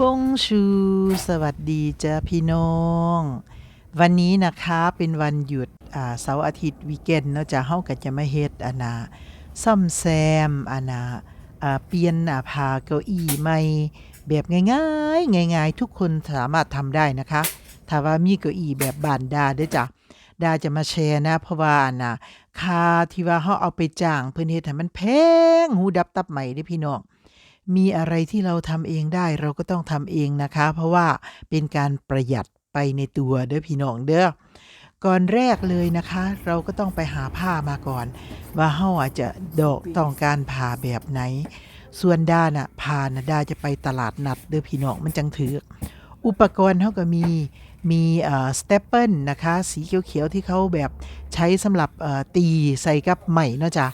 บงชู สวัสดีจ้าพี่น้อง วันนี้นะคะเป็นวันหยุดเสาร์อาทิตย์วีเกนเนาะจะเฮาก็จะมาเฮ็ดอานาซ่อมแซมอานาเปลี่ยนอาผ้าเก้าอี้ใหม่แบบง่ายๆ ง่าย ๆ ทุกคนสามารถทำได้นะคะ ถ้าว่ามีเก้าอี้แบบบานดาเด้จ้ะดาจะมาแชร์นะเพราะว่าน่ะค่าที่ว่าเฮาเอาไปจ้างเพิ่นเฮ็ดให้มันแพงหูดับตับใหม่เด้พี่น้อง มีอะไรที่เราทำเองได้เราก็ต้องทำเองนะคะ เพราะว่าเป็นการประหยัดไปในตัวเด้อพี่น้องเด้อก่อนแรกเลยนะคะ เราก็ต้องไปหาผ้ามาก่อน ว่าเฮาอาจจะดอกต้องการผ้าแบบไหน ส่วนด้าน่ะผ้าน่ะด้าจะไปตลาดนัดเด้อพี่น้องมันจังถือ อุปกรณ์เฮาก็มีมีเอ่อสเตปเปิลนะคะ สีเขียวๆที่เขาแบบใช้สำหรับเอ่อตีใส่กับไหมเนาะจ้ะ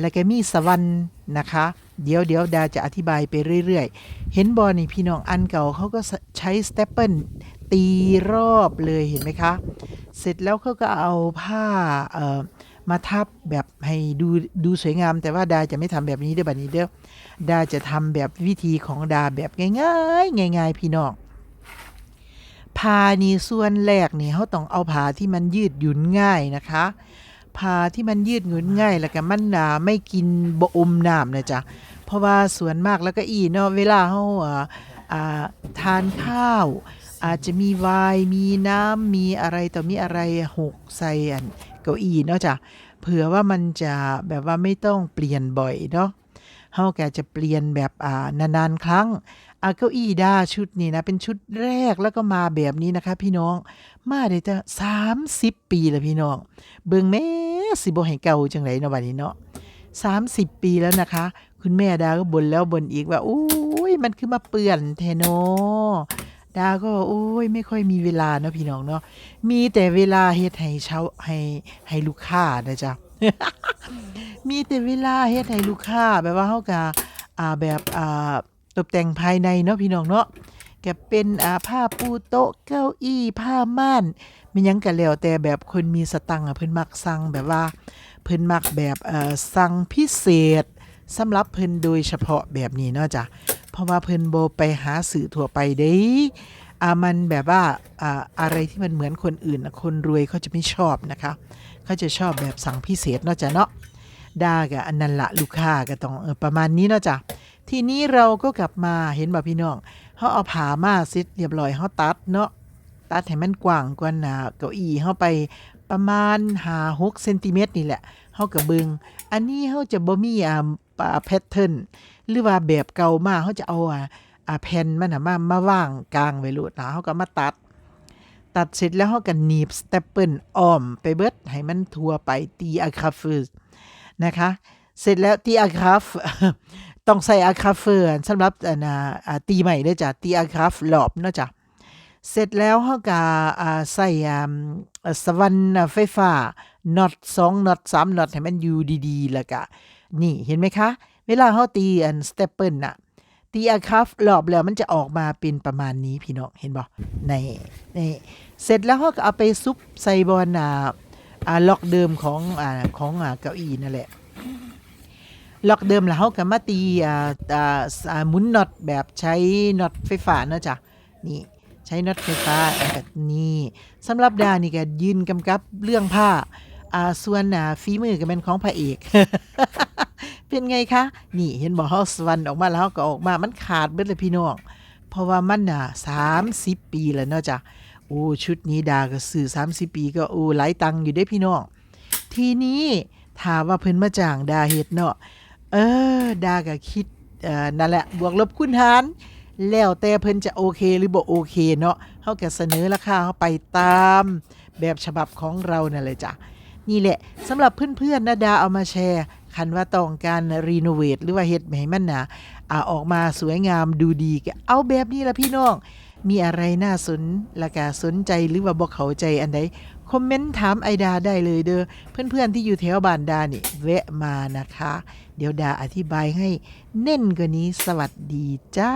แล้วก็มีสวรรค์นะคะ เดี๋ยวเดี๋ยวดาจะอธิบายไปเรื่อยๆ เห็นบอลนี่พี่น้องอันเก่าเขาก็ใช้สเตปเปิลตีรอบเลยเห็นไหมคะ เสร็จแล้วเขาก็เอาผ้าเอ่อมาทับแบบให้ดูดูสวยงาม แต่ว่าดาจะไม่ทำแบบนี้เด้อบัดนี้เด้อดาจะทำแบบวิธีของดาแบบง่ายๆง่าย ๆ พี่น้องผ้านี่ส่วนแรกนี่เขาต้องเอาผ้าที่มันยืดหยุ่นง่ายนะคะ ผ้าที่มันยืดหยุ่นง่ายแล้วก็มันอ่าไม่กินบอมน้ำนะจ๊ะเพราะว่าส่วนมากแล้วก็อีเนาะเวลาเฮาอ่าทานข้าว อาจจะมีวายมีน้ำมีอะไรต่อมีอะไรหกใส่อันเก้าอี้เนาะจ้ะเผื่อว่ามันจะแบบว่าไม่ต้องเปลี่ยนบ่อยเนาะ เฮาแกจะเปลี่ยนแบบอ่านานๆ ครั้งอาเก้าอี้ด้าชุดนี้นะ เป็นชุดแรกแล้วก็มาแบบนี้นะคะ พี่น้องมาได้จะ30ปีแล้วพี่น้อง เบิ่งแม่สิบ่ให้เก่าจังไดเนาะบัดนี้เนาะ30ปีแล้วนะคะ คุณแม่ดาก็บ่นแล้วบ่นอีกว่าโอ้ยมันคือมาเปื่อนแทนาะดาก็โอ้ยไม่ค่อยมีเวลาเนาะพี่น้องเนาะมีแต่เวลาเฮ็ดให้เช้าให้ให้ลูกค้านะจ๊ะ มีแต่เวลาเฮ็ดให้ลูกค้าแบบว่าเฮาก็อ่าแบบอ่าตกแต่งภายในเนาะพี่น้องเนาะก็เป็นอ่าผ้าปูโต๊ะเก้าอี้ผ้าม่านมันหยังก็แล้วแต่แบบคนมีสตังค์อะเพิ่นมักสั่งแบบว่าเพิ่นมักแบบเอ่อสั่งพิเศษสำหรับเพิ่นโดยเฉพาะแบบนี้เนาะจ้ะเพราะว่าเพิ่นบ่ไปหาสื่อทั่วไปเด้ อ่ามันแบบว่าอ่าอะไรที่มันเหมือนคนอื่นนะคนรวยเขาจะไม่ชอบนะคะเขาจะชอบแบบสั่งพิเศษเนาะจ้ะเนาะดากับอันนั้นละลูกค้าก็ต้องเออประมาณนี้เนาะจ้ะทีนี้เราก็กลับมาเห็นบ่พี่น้องเขาเอาผ้ามาเสร็จเรียบร้อยเขาตัดเนาะตัดให้มันกว้างกว่าหนาเก้าอี้เขาไปประมาณ5 6เซนติเมตรนี่แหละเขาก็เบิงอันนี้เขาจะบ่มีอ่าแพทเทิร์นหรือว่าแบบเก่ามากเขาจะเอาอ่า อาแผ่นมันน่ะมามาว่างกลางไว้โลดนะเขาก็มาตัด ตัดเสร็จแล้วเขาก็หนีบสเตปเปิลอ้อมไปเบิดให้มันทั่วไปตีอะคาเฟอร์นะคะ เสร็จแล้วตีอะคาฟต้องใส่อะคาเฟอร์สำหรับอันน่าตีใหม่เด้อจ้ะตีอะคาฟหลอบเนาะจ้ะเสร็จแล้วเขาก็าใส่สวรรค์ไฟฟ้าน็อต2น็อต3น็อตให้มันอยู่ดีๆ แล้วก็นี่เห็นไหมคะ เวลาเขาตีอันสเตปเปิลน่ะ ตีอะคัฟรอบแล้วมันจะออกมาเป็นประมาณนี้พี่น้องเห็นบ่ในในเสร็จแล้วเขาก็เอาไปซุปใส่บอนอ่าอ่าล็อกเดิมของอ่าของอ่าเก้าอี้นั่นแหละล็อกเดิมแล้วเขาก็มาตีอ่าอ่าอ่าหมุนน็อตแบบใช้น็อตไฟฟ้าเนาะจ้ะนี่ใช้น็อตไฟฟ้าแบบนี้สำหรับดานี่ก็ยืนกำกับเรื่องผ้าอ่าส่วนอ่าฝีมือก็เป็นของพระเอก เป็นไงคะ นี่เห็นบอกเขาสวรรค์ออกมาแล้วก็ออกมา มันขาดเบิดเลยพี่น้อง เพราะว่ามันน่ะสามสิบปีแล้วเนาะจ้ะ โอ้ชุดนี้ดาก็ซื้อสามสิบปีก็โอ้หลายตังค์อยู่ได้พี่น้อง ทีนี้ถามว่าเพิ่นมาจ้างดาเฮ็ดเนาะ เออ ดาก็คิดเอ่อนั่นแหละ บวกลบคูณหาร แล้วแต่เพิ่นจะโอเคหรือบ่โอเคเนาะเฮาก็เสนอราคาเขาไปตามแบบฉบับของเรานั่นเลยจ้ะ นี่แหละสำหรับเพื่อนๆนะดาเอามาแชร์ คันว่าต้องการรีโนเวทหรือว่าเฮ็ดให้มันนะอ่าออกมาสวยงามดูดีก็เอาแบบนี้ละพี่น้อง มีอะไรน่าสนและก็สนใจหรือว่าบ่เข้าใจอันใดคอมเมนต์ถามไอดาได้เลยเด้อเพื่อนๆที่อยู่แถวบ้านดานี่แวะมานะคะ เดี๋ยวดาอธิบายให้เน่นกว่านี้สวัสดีจ้า